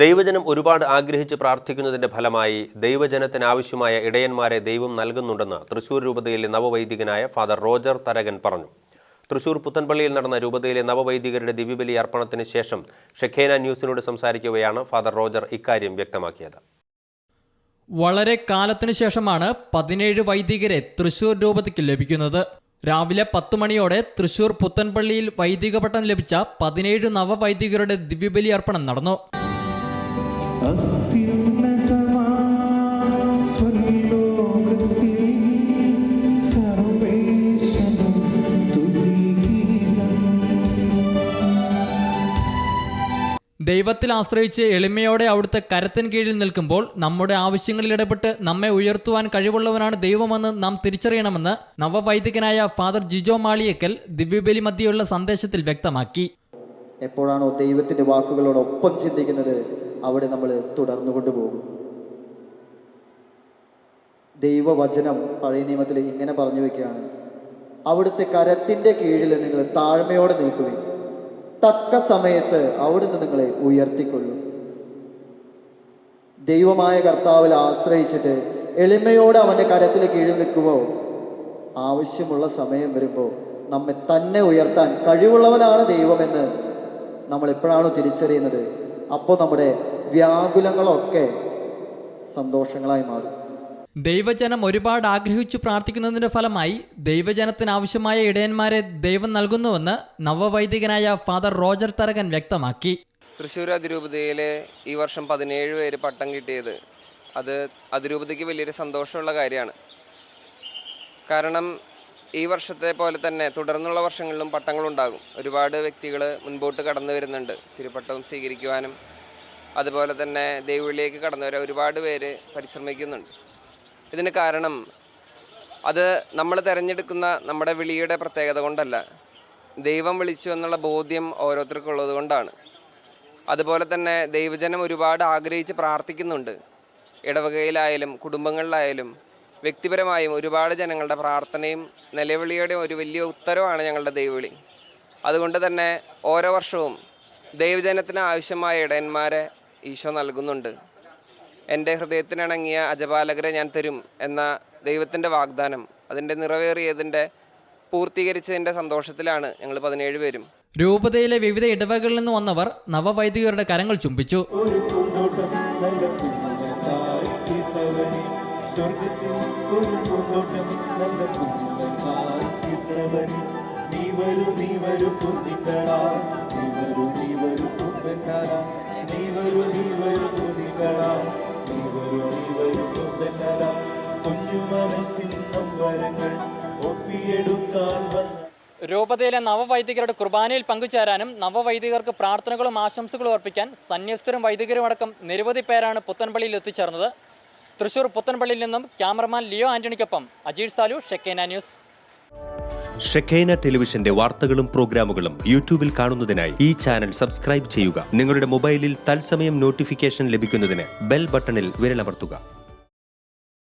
ദൈവജനം ഒരുപാട് ആഗ്രഹിച്ച് പ്രാർത്ഥിക്കുന്നതിന്റെ ഫലമായി ദൈവജനത്തിന് ആവശ്യമായ ഇടയന്മാരെ ദൈവം നൽകുന്നുണ്ടെന്ന് തൃശൂർ രൂപതയിലെ നവവൈദികനായ ഫാദർ റോജർ തരകൻ പറഞ്ഞു. തൃശൂർ പുത്തൻപള്ളിയിൽ നടന്ന രൂപതയിലെ നവവൈദികരുടെ ദിവ്യബലി അർപ്പണത്തിന് ശേഷം ഷെഖേന ന്യൂസിനോട് സംസാരിക്കുകയാണ് ഫാദർ റോജർ ഇക്കാര്യം വ്യക്തമാക്കിയത്. വളരെ കാലത്തിനു ശേഷമാണ് പതിനേഴ് വൈദികരെ തൃശൂർ രൂപതയ്ക്ക് ലഭിക്കുന്നത്. രാവിലെ പത്തു മണിയോടെ തൃശൂർ പുത്തൻപള്ളിയിൽ വൈദിക പട്ടം ലഭിച്ച പതിനേഴ് നവവൈദികരുടെ ദിവ്യബലി അർപ്പണം നടന്നു. ദൈവത്തിൽ ആശ്രയിച്ച് എളിമയോടെ അവിടുത്തെ കരത്തിന് കീഴിൽ നിൽക്കുമ്പോൾ നമ്മുടെ ആവശ്യങ്ങളിൽ ഇടപെട്ട് നമ്മെ ഉയർത്തുവാൻ കഴിവുള്ളവനാണ് ദൈവമെന്ന് നാം തിരിച്ചറിയണമെന്ന് നവവൈദികനായ ഫാദർ ജിജോ മാളിയക്കൽ ദിവ്യബലി മധ്യയുള്ള സന്ദേശത്തിൽ വ്യക്തമാക്കി. എപ്പോഴാണോ ദൈവത്തിന്റെ വാക്കുകളോടൊപ്പം ചിന്തിക്കുന്നത്? അവിടെ നമ്മൾ തുടർന്നു കൊണ്ടുപോകും. ദൈവവചനം പഴയ നിയമത്തിൽ ഇങ്ങനെ പറഞ്ഞു വെക്കുകയാണ്. അവിടുത്തെ കരത്തിന്റെ കീഴിൽ നിങ്ങൾ താഴ്മയോടെ നിൽക്കുവിൻ. തക്ക സമയത്ത് അവിടുന്ന് നിങ്ങളെ ഉയർത്തിക്കൊള്ളും. ദൈവമായ കർത്താവിൽ ആശ്രയിച്ചിട്ട് എളിമയോടെ അവന്റെ കരത്തിൽ കീഴിൽ നിൽക്കുമ്പോൾ ആവശ്യമുള്ള സമയം വരുമ്പോൾ നമ്മെ തന്നെ ഉയർത്താൻ കഴിവുള്ളവനാണ് ദൈവമെന്ന് നമ്മൾ എപ്പോഴാണോ തിരിച്ചറിയുന്നത്. അപ്പോൾ നമ്മുടെ വ്യാകുലങ്ങളൊക്കെ സന്തോഷങ്ങളായി മാറും. ദൈവജനം ഒരുപാട് ആഗ്രഹിച്ചു പ്രാർത്ഥിക്കുന്നതിന്റെ ഫലമായി ദൈവജനത്തിന് ആവശ്യമായ ഇടയന്മാരെ ദൈവം നൽകുന്നുവെന്ന് നവവൈദികനായ ഫാദർ റോജർ തരകൻ വ്യക്തമാക്കി. തൃശ്ശൂർ അതിരൂപതയിൽ ഈ വർഷം പതിനേഴ് പേര് പട്ടം കിട്ടിയത് അത് അതിരൂപതയ്ക്ക് വലിയൊരു സന്തോഷമുള്ള കാര്യമാണ്. കാരണം ഈ വർഷത്തെ പോലെ തന്നെ തുടർന്നുള്ള വർഷങ്ങളിലും പട്ടങ്ങളുണ്ടാകും. ഒരുപാട് വ്യക്തികൾ മുൻപോട്ട് കടന്നു വരുന്നുണ്ട്. തിരുപ്പട്ടം സ്വീകരിക്കുവാനും അതുപോലെ തന്നെ ദൈവവിളിയിലേക്ക് കടന്നവർ ഒരുപാട് പേര് പരിശ്രമിക്കുന്നുണ്ട്. ഇതിന് കാരണം അത് നമ്മൾ തിരഞ്ഞെടുക്കുന്ന നമ്മുടെ വിളിയുടെ പ്രത്യേകത കൊണ്ടല്ല. ദൈവം വിളിച്ചു എന്നുള്ള ബോധ്യം ഓരോരുത്തർക്കും ഉള്ളത് കൊണ്ടാണ്. അതുപോലെ തന്നെ ദൈവജനം ഒരുപാട് ആഗ്രഹിച്ച് പ്രാർത്ഥിക്കുന്നുണ്ട്. ഇടവകയിലായാലും കുടുംബങ്ങളിലായാലും വ്യക്തിപരമായും ഒരുപാട് ജനങ്ങളുടെ പ്രാർത്ഥനയും നിലവിളിയുടെയും ഒരു വലിയ ഉത്തരവാണ് ഞങ്ങളുടെ ദൈവവിളി. അതുകൊണ്ട് തന്നെ ഓരോ വർഷവും ദൈവജനത്തിന് ആവശ്യമായ ഇടയന്മാരെ ഈശോ നൽകുന്നുണ്ട്. എന്റെ ഹൃദയത്തിനിണങ്ങിയ അജപാലകരെ ഞാൻ തരും എന്ന ദൈവത്തിന്റെ വാഗ്ദാനം അതിന്റെ നിറവേറിയതിന്റെ പൂർത്തീകരിച്ചതിന്റെ സന്തോഷത്തിലാണ് ഞങ്ങൾ പതിനേഴ് പേരും. രൂപതയിലെ വിവിധ ഇടവകളിൽ നിന്ന് വന്നവർ നവവൈദികരുടെ കരങ്ങൾ ചുംബിച്ചു. നീ വരൂ നീ വരൂ നീ വരൂ നീ വരൂ കുഞ്ഞക്കാരാ നീ വരൂ ഒപ്പിയെടുക്കാൻ വന്ന രൂപതയിലെ നവവൈദികരുടെ കുർബാനയിൽ പങ്കുചേരാനും നവവൈദികർക്ക് പ്രാർത്ഥനകളും ആശംസകളും അർപ്പിക്കാൻ സന്യസ്തരും വൈദികരും അടക്കം നിരവധി പേരാണ് പുത്തൻപള്ളിയിൽ എത്തിച്ചേർന്നത്. തൃശൂർ പുത്തൻപള്ളിയിൽ നിന്നും ക്യാമറമാൻ ലിയോ ആന്റണിക്കൊപ്പം അജീഷ് സാലു ഷെക്കേന ന്യൂസ്. ഷെഖേന ടെലിവിഷന്റെ വാർത്തകളും പ്രോഗ്രാമുകളും യൂട്യൂബിൽ കാണുന്നതിനായി ഈ ചാനൽ സബ്സ്ക്രൈബ് ചെയ്യുക. നിങ്ങളുടെ മൊബൈലിൽ തത്സമയം നോട്ടിഫിക്കേഷൻ ലഭിക്കുന്നതിന് ബെൽ ബട്ടണിൽ വിരലമർത്തുക.